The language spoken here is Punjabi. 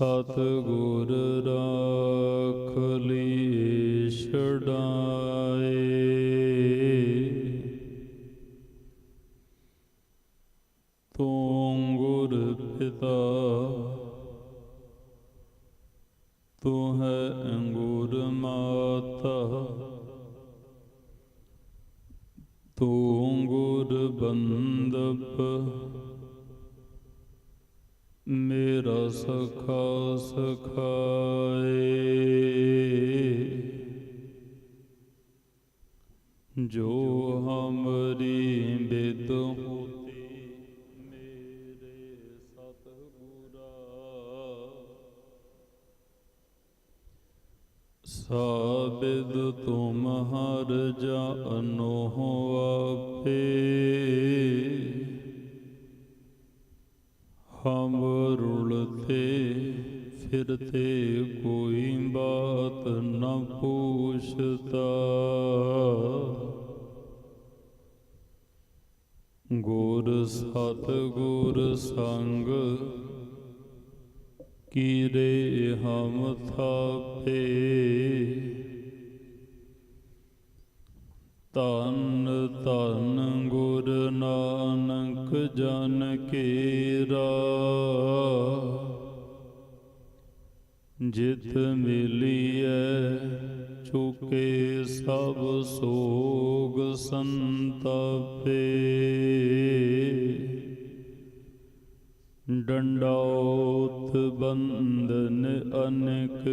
ਸਤ ਗੁਰ ਰਾਖ ਲਈ ਛਡਾਏ। ਤੂੰ ਗੁਰ ਪਿਤਾ, ਤੂੰ ਹੈ ਅੰਗੁਰ ਮਾਤਾ। ਤੂੰ ਗੁਰ ਬੰਦਪ ਮੇਰਾ ਸਖਾ ਸਖਾਏ। ਜੋ ਹਮਰੀ ਬਿਦ ਹੋਤੀ ਮੇਰੇ ਸਤਿਗੁਰਾ। ਸਾਬਿਦ ਤੁਮ ਹਰ ਜਾਨੋ ਆਪੇ ਹਮ ਰੁਲਤੇ ਫਿਰਤੇ ਕੋਈ ਬਾਤ ਨ ਪੁੱਛਤਾ ਗੁਰ ਸਤ ਗੁਰ ਸੰਗ ਕੀਰੇ ਹਮ ਥਾਪੇ। ਤਨ ਤਨ ਗੁਰ ਨਾਨਕ ਜਨ ਕੇਰਾ। ਜਿਤ ਮਿਲੀਐ ਚੁਕੇ ਸਭ ਸੋਗ ਸੰਤਾਪੇ। ਡੰਡਾਉਤ ਬੰਧਨ ਅਨਕ